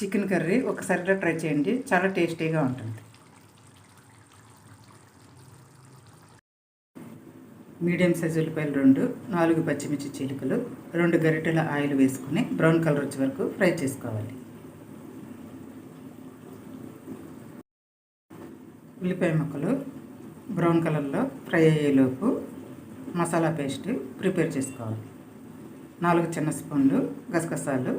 Chicken curry ఒకసారిగా try చేయండి. చాలా టేస్టీగా ఉంటుంది. మీడియం సైజ్ ఉల్లిపాయలు రెండు నాలుగు పచ్చిమిర్చి చీలికలు రెండు గరిటెల ఆయిల్ వేసుకుని బ్రౌన్ కలర్ వచ్చే వరకు ఫ్రై చేసుకోవాలి. ఉల్లిపాయ ముక్కలు బ్రౌన్ కలర్లో ఫ్రై అయ్యేలోపు మసాలా పేస్ట్ ప్రిపేర్ చేసుకోవాలి. నాలుగు చిన్న స్పూన్లు గసగసాలు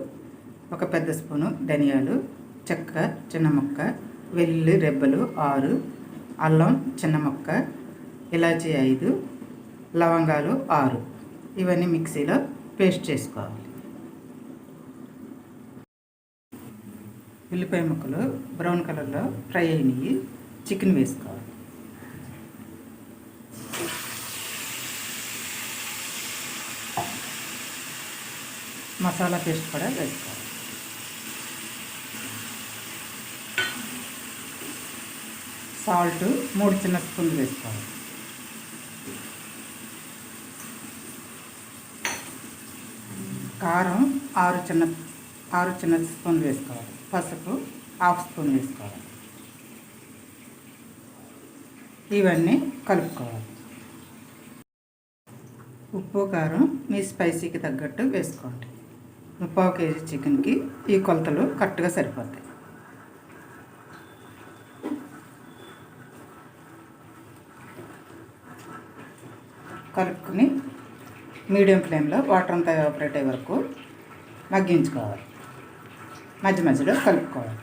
ఒక పెద్ద స్పూను ధనియాలు చెక్క చిన్న ముక్క వెల్లుల్లి రెబ్బలు ఆరు అల్లం చిన్న ముక్క ఇలాచీ ఐదు లవంగాలు ఆరు. ఇవన్నీ మిక్సీలో పేస్ట్ చేసుకోవాలి. ఉల్లిపాయ ముక్కలు బ్రౌన్ కలర్లో ఫ్రై అయినవి చికెన్ వేసుకోవాలి. మసాలా పేస్ట్ కూడా వేసుకోవాలి. సాల్ట్ మూడు చిన్న స్పూన్లు వేసుకోవాలి. కారం ఆరు చిన్న ఆరు చిన్న స్పూన్లు వేసుకోవాలి. పసుపు హాఫ్ స్పూన్ వేసుకోవాలి. ఇవన్నీ కలుపుకోవాలి. ఉప్పు కారం మీ స్పైసీకి తగ్గట్టు వేసుకోండి. ముప్పావు కేజీ చికెన్కి ఈ కొలతలు కరెక్ట్గా సరిపోతాయి. కలుపుకొని మీడియం ఫ్లేమ్లో వాటర్ అంతా ఎవాపరేట్ అయ్యే వరకు మగ్గించుకోవాలి. మధ్య మధ్యలో కలుపుకోవాలి.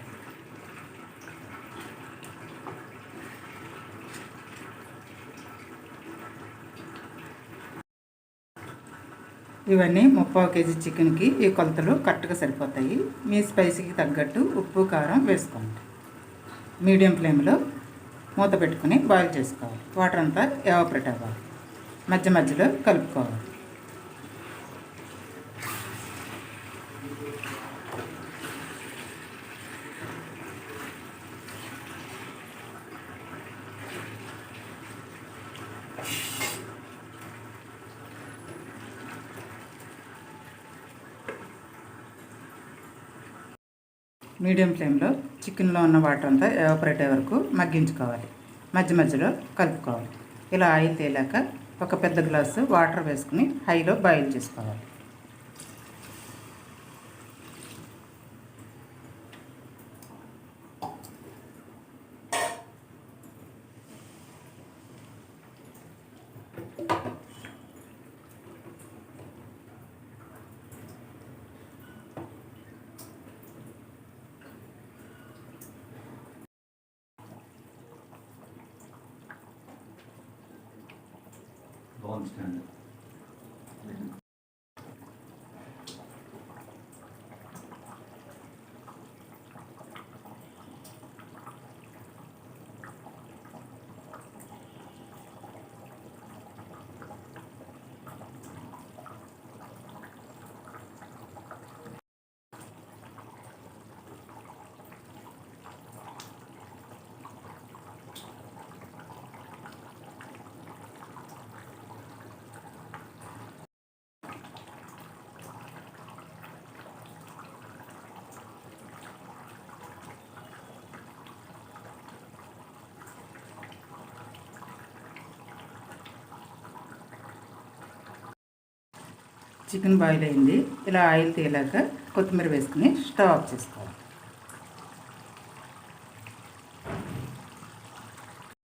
ఇవన్నీ ముప్పావు కేజీ చికెన్కి ఈ కొలతలు కరెక్ట్గా సరిపోతాయి. మీ స్పైసీకి తగ్గట్టు ఉప్పు కారం వేసుకోండి. మీడియం ఫ్లేమ్లో మూత పెట్టుకుని బాయిల్ చేసుకోవాలి. వాటర్ అంతా ఎవాపరేట్ అవ్వాలి. మధ్య మధ్యలో కలుపుకోవాలి. మీడియం ఫ్లేమ్లో చికెన్లో ఉన్న వాటర్ అంతా ఎవాపరేట్ అయ్యే వరకు మగ్గించుకోవాలి. మధ్య మధ్యలో కలుపుకోవాలి. ఇలా ఆయిల్ తేలాక ఒక పెద్ద గ్లాసు వాటర్ వేసుకుని హైలో బాయిల్ చేసుకోవాలి. i understand. చికెన్ బాయిల్ అయింది. ఇలా ఆయిల్ తేలాక కొత్తిమీర వేసుకుని స్టవ్ ఆఫ్ చేసుకోవాలి